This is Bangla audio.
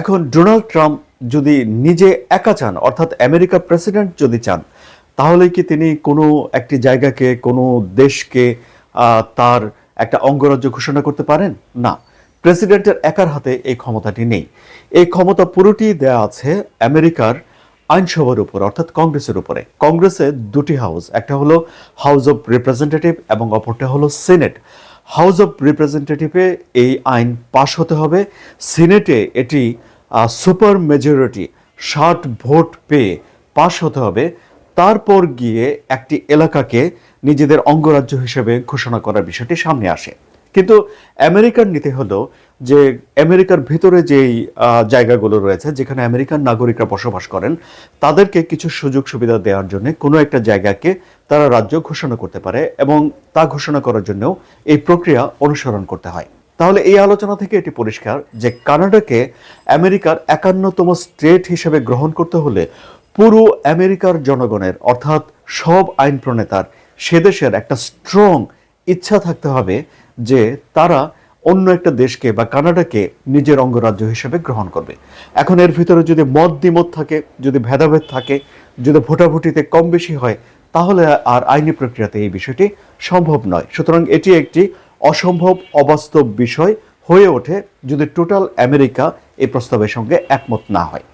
এখন ডোনাল্ড ট্রাম্প যদি নিজে একা চান, অর্থাৎ আমেরিকার প্রেসিডেন্ট যদি চান তাহলে কি তিনি কোনো একটি জায়গাকে, কোনো দেশকে তার একটা অঙ্গরাজ্য ঘোষণা করতে পারেন? না। প্রেসিডেন্টের একার হাতে এই ক্ষমতাটি নেই। এই ক্ষমতা পুরোটি দেয়া আছে আমেরিকার আইনসভার উপর, অর্থাৎ কংগ্রেসের উপরে। কংগ্রেসে দুটি হাউস, একটা হলো হাউস অফ রিপ্রেজেন্টেটিভ এবং অপরটা হলো সিনেট। হাউস অফ রিপ্রেজেন্টেটিভে এই আইন পাশ হতে হবে। সিনেটে এটি সুপার মেজরিটি ষাট ভোট পেয়ে পাশ হতে হবে। তারপর গিয়ে একটি এলাকাকে নিজেদের অঙ্গরাজ্য হিসেবে ঘোষণা করার বিষয়টি সামনে আসে। কিন্তু আমেরিকার নীতি হলো যে আমেরিকার ভিতরে যেই জায়গাগুলো রয়েছে, যেখানে আমেরিকান নাগরিকরা বসবাস করেন, তাদেরকে কিছু সুযোগ সুবিধা দেওয়ার জন্য কোনো একটা জায়গাকে তারা রাজ্য ঘোষণা করতে পারে এবং তা ঘোষণা করার জন্যও এই প্রক্রিয়া অনুসরণ করতে হয়। তাহলে এই আলোচনা থেকে এটি পরিষ্কার যে কানাডাকে আমেরিকার একান্নতম স্টেট হিসেবে গ্রহণ করতে হলে পুরো আমেরিকার জনগণের, অর্থাৎ সব আইন প্রণেতার, সে দেশের একটা স্ট্রং ইচ্ছা থাকতে হবে যে তারা অন্য একটা দেশকে বা কানাডাকে নিজের অঙ্গরাজ্য হিসেবে গ্রহণ করবে। এখন এর ভিতরে যদি মত দ্বিমত থাকে, যদি ভেদাভেদ থাকে, যদি ভোটাভুটিতে কম বেশি হয়, তাহলে আর আইনি প্রক্রিয়াতে এই বিষয়টি সম্ভব নয়। সুতরাং এটি একটি অসম্ভব, অবাস্তব বিষয় হয়ে ওঠে যদি টোটাল আমেরিকা এই প্রস্তাবের সঙ্গে একমত না হয়।